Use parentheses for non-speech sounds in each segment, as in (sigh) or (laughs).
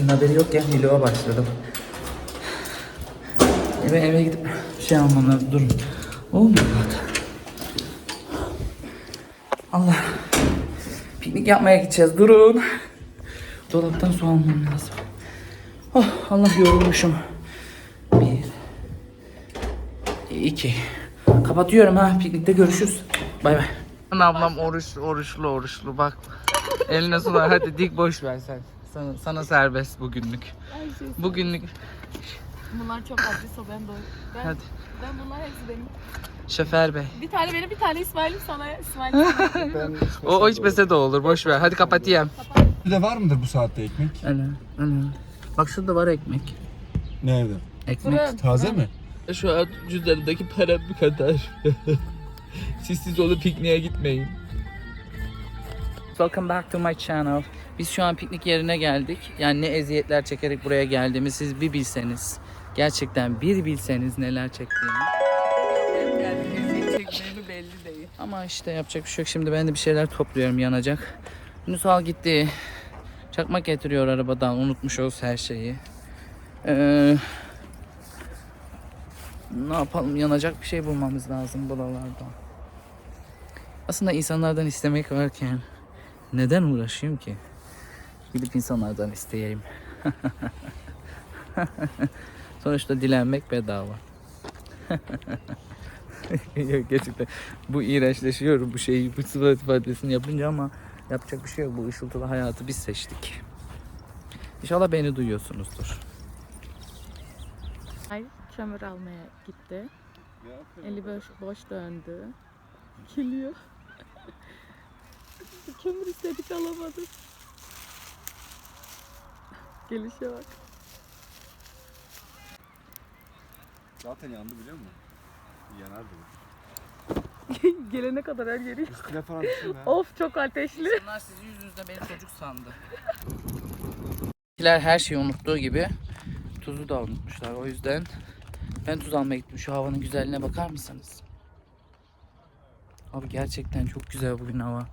kimsenin haberi yokken vloga başladım. Eve eve gidip şey almam lazım. Durun. My god. Allah. Piknik yapmaya gideceğiz. Durun. Dolaptan su almam lazım. Oh Allah yorulmuşum. Bir. iki. Kapatıyorum ha. Piknikte görüşürüz. Bay bay. Ablam oruçlu oruçlu oruçlu bak. Eline su var. Hadi dik boş ver sen. Sana, sana serbest bugünlük. Bugünlük. Bunlar çok acıysa ben doy. Ben, Hadi. ben bunlar hepsi benim. Şoför bey. Bir tane benim bir tane İsmail'im sana İsmail. Ben (laughs) O, o içmese de olur. Boş ver. Hadi kapatayım. Bir de var mıdır bu saatte ekmek? Öyle, öyle. Bak şurada var ekmek. Nerede? Ekmek. Fırın. Taze mi? Şu an cüzdanımdaki para bu kadar. (laughs) siz siz olup pikniğe gitmeyin. Welcome back to my channel. Biz şu an piknik yerine geldik. Yani ne eziyetler çekerek buraya geldiğimi siz bir bilseniz. Gerçekten bir bilseniz neler çektiğimi. çektiğimi belli değil. Ama işte yapacak bir şey yok. Şimdi ben de bir şeyler topluyorum yanacak. Nusal gitti. Çakmak getiriyor arabadan. Unutmuş olsa her şeyi. Ee, ne yapalım yanacak bir şey bulmamız lazım buralarda. Aslında insanlardan istemek varken neden uğraşayım ki? Gidip insanlardan isteyeyim. (laughs) Sonuçta dilenmek bedava. (laughs) Yok gerçekten bu iğrençleşiyorum bu şeyi bu sıfat ifadesini yapınca ama yapacak bir şey yok bu ışıltılı hayatı biz seçtik. İnşallah beni duyuyorsunuzdur. Ay kömür almaya gitti. Eli boş, boş döndü. Geliyor. Kömür istedik alamadık. Gelişe bak. Zaten yandı biliyor musun? Yanardı bu. (laughs) Gelene kadar her yeri. Üstüne falan. (laughs) Of çok ateşli. İnsanlar sizin yüzünüzden beni çocuk sandı. Her şeyi unuttuğu gibi tuzu da unutmuşlar. O yüzden ben tuz almaya gittim. Şu havanın güzelliğine bakar mısınız? Abi gerçekten çok güzel bugün hava.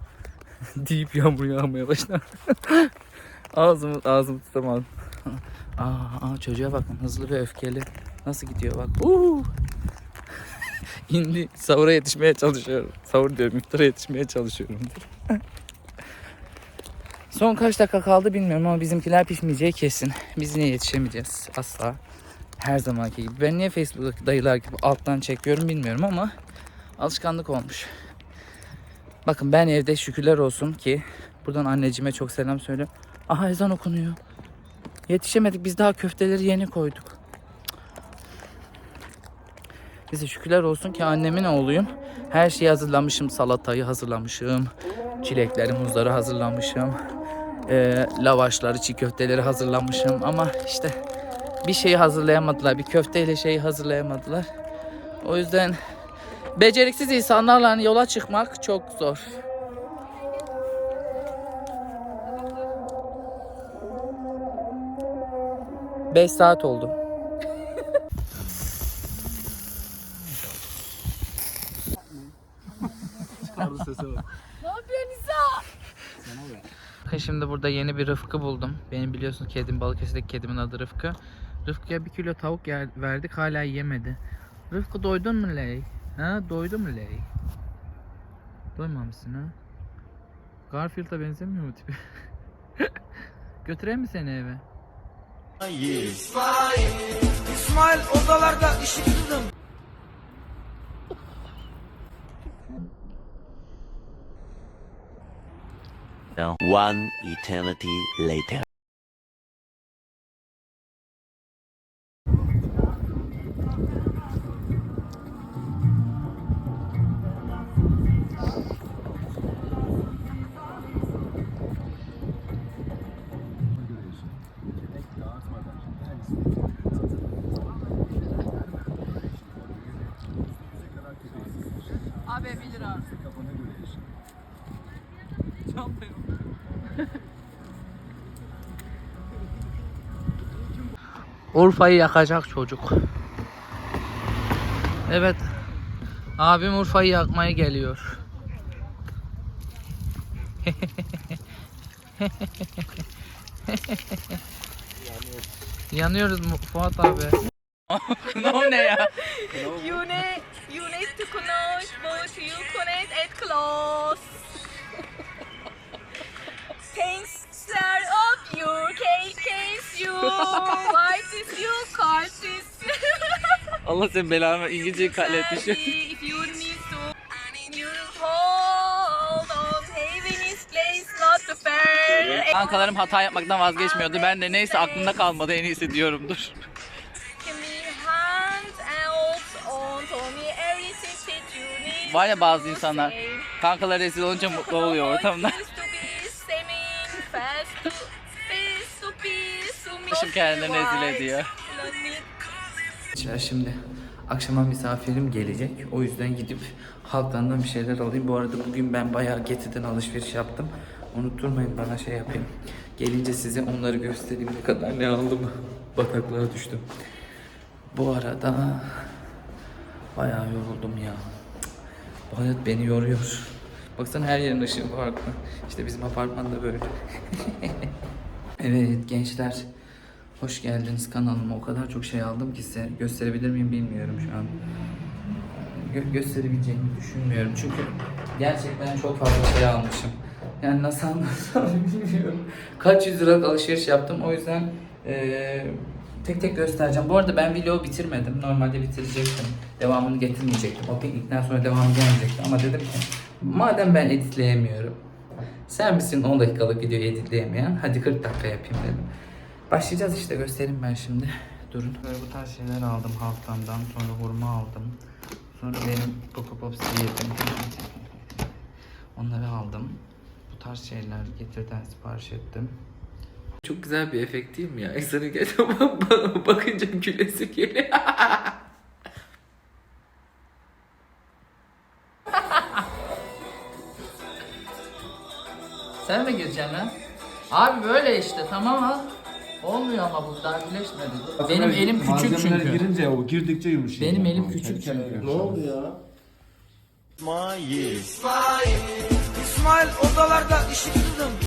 (laughs) Deyip yağmur yağmaya başlar. (laughs) ağzımı, ağzımı tutamadım. (laughs) Aa, aa, çocuğa bakın hızlı ve öfkeli. Nasıl gidiyor bak. Uuu. İndi sahura yetişmeye çalışıyorum. Sahur diyorum iftara yetişmeye çalışıyorum. Son kaç dakika kaldı bilmiyorum ama bizimkiler pişmeyeceği kesin. Biz niye yetişemeyeceğiz? Asla. Her zamanki gibi. Ben niye Facebook dayılar gibi alttan çekiyorum bilmiyorum ama alışkanlık olmuş. Bakın ben evde şükürler olsun ki buradan anneciğime çok selam söylüyorum. Aha ezan okunuyor. Yetişemedik biz daha köfteleri yeni koyduk. Bize şükürler olsun ki annemin oğluyum. Her şeyi hazırlamışım. Salatayı hazırlamışım. Çilekleri, muzları hazırlamışım. Ee, lavaşları, çiğ köfteleri hazırlamışım. Ama işte bir şeyi hazırlayamadılar. Bir köfteyle şeyi hazırlayamadılar. O yüzden beceriksiz insanlarla yola çıkmak çok zor. Beş saat oldu. Ne yapıyorsun İsa? Bakın şimdi burada yeni bir Rıfkı buldum. Benim biliyorsunuz kedim Balıkesir'deki kedimin adı Rıfkı. Rıfkı'ya bir kilo tavuk yer, verdik hala yemedi. Rıfkı doydun mu Ley? Ha doydun mu Ley? Doymamışsın ha? Garfield'a benzemiyor mu tipi? (laughs) Götüreyim mi seni eve? İsmail odalarda ışıksızım. One eternity later. Abi 1 lira. Urfa'yı yakacak çocuk. Evet. Abim Urfa'yı yakmaya geliyor. Yanıyoruz mu Fuat abi. Kınav ne ya? You need, you need to connect, but you connect at close. Thanks, sir of your case, you. White is you, card is. Allah sen belanı İngilizceyi katletmiş. If you need to, you hold on. Heaven is place, not the fair. Kankalarım hata yapmaktan vazgeçmiyordu. Ben de neyse aklımda kalmadı en iyisi diyorumdur. Var ya bazı insanlar kankalar rezil olunca mutlu oluyor ortamda. Şimdi kendini rezil ediyor. Ya Şimdi akşama misafirim gelecek. O yüzden gidip halktandan bir şeyler alayım. Bu arada bugün ben bayağı Geti'den alışveriş yaptım. Unutturmayın bana şey yapayım. Gelince size onları göstereyim ne kadar ne aldım. Bataklığa düştüm. Bu arada bayağı yoruldum ya. Bu hayat beni yoruyor. Baksana her yerin ışığı farklı. İşte bizim apartmanda böyle. (laughs) evet gençler. Hoş geldiniz kanalıma. O kadar çok şey aldım ki size gösterebilir miyim bilmiyorum şu an. Gö- gösterebileceğimi düşünmüyorum. Çünkü gerçekten çok fazla şey almışım. Yani nasıl anlatsam (laughs) bilmiyorum. Kaç yüz liralık alışveriş yaptım. O yüzden eee, tek tek göstereceğim. Bu arada ben vlogu bitirmedim. Normalde bitirecektim. Devamını getirmeyecektim. O piknikten sonra devamı gelmeyecekti. Ama dedim ki madem ben editleyemiyorum. Sen misin 10 dakikalık videoyu editleyemeyen? Hadi 40 dakika yapayım dedim. Başlayacağız işte göstereyim ben şimdi. Durun. Böyle bu tarz şeyler aldım halktandan. Sonra hurma aldım. Sonra benim Coco Pops yedim. Onları aldım. Bu tarz şeyler getirden sipariş ettim. Çok güzel bir efekt değil mi ya? İnsanın gerçekten bakınca gülesi geliyor. Sen mi gireceksin ha? Abi böyle işte tamam al. Olmuyor ama bu daha birleşmedi. Benim elim küçük Malzemeler çünkü. girince o girdikçe yumuşuyor. Benim elim küçük çünkü. kendine yumuşuyor. İsmail odalarda ışıksızım